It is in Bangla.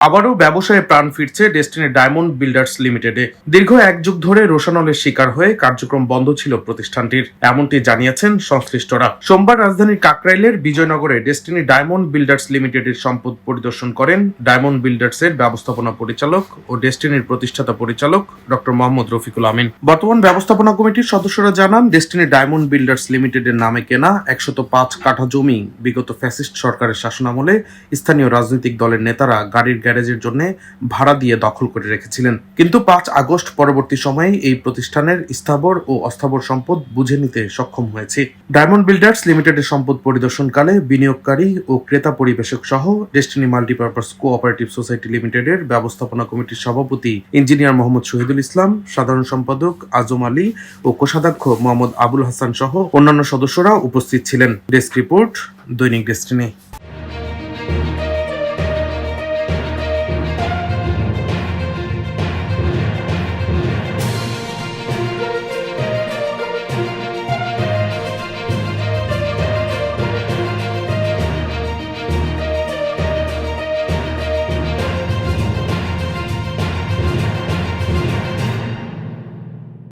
আবারও ব্যবসায়ে প্রাণ ফিরছে ডেস্টিনি ডায়মন্ড বিল্ডার্স লিমিটেডে দীর্ঘ এক যুগ ধরে রোশানলের শিকার হয়ে কার্যক্রম বন্ধ ছিল প্রতিষ্ঠানটির, এমনটি জানিয়েছেন সংশ্লিষ্টরা। সোমবার রাজধানীর কাকরাইলের বিজয়নগরে ডেস্টিনি ডায়মন্ড বিল্ডার্স লিমিটেডের সম্পদ পরিদর্শন করেন ডায়মন্ড বিল্ডার্সের ব্যবস্থাপনা পরিচালক ও ডেস্টিনির প্রতিষ্ঠাতা পরিচালক ডক্টর মোহাম্মদ রফিকুল আমিন। বর্তমান ব্যবস্থাপনা কমিটির সদস্যরা জানান ডেস্টিনি ডায়মন্ড বিল্ডার্স লিমিটেডের নামে কেনা একশত পাঁচ কাঠা জমি বিগত ফ্যাসিস্ট সরকারের শাসনামলে স্থানীয় রাজনৈতিক দলের নেতারা গাড়ির গ্যারেজের জন্য ভাড়া দিয়ে দখল করে রেখেছিলেন। কিন্তু পাঁচ আগস্ট পরবর্তী সময়ে এই প্রতিষ্ঠানের স্থাবর ও অস্থাবর সম্পদ বুঝে নিতে সক্ষম হয়েছে। ডায়মন্ড বিল্ডার্স লিমিটেডের সম্পদ পরিদর্শনকালে বিনিয়োগকারী ও ক্রেতা পরিবেশক সহ ডেস্টিনি মাল্টিপারপাস কোঅপারেটিভ সোসাইটি লিমিটেডের ব্যবস্থাপনা কমিটির সভাপতি ইঞ্জিনিয়ার মোহাম্মদ শহীদুল ইসলাম, সাধারণ সম্পাদক আজম আলী ও কোষাধ্যক্ষ মোহাম্মদ আবুল হাসান সহ অন্যান্য সদস্যরা উপস্থিত ছিলেন। ডেস্ক রিপোর্ট দৈনিক ডেস্টিনি।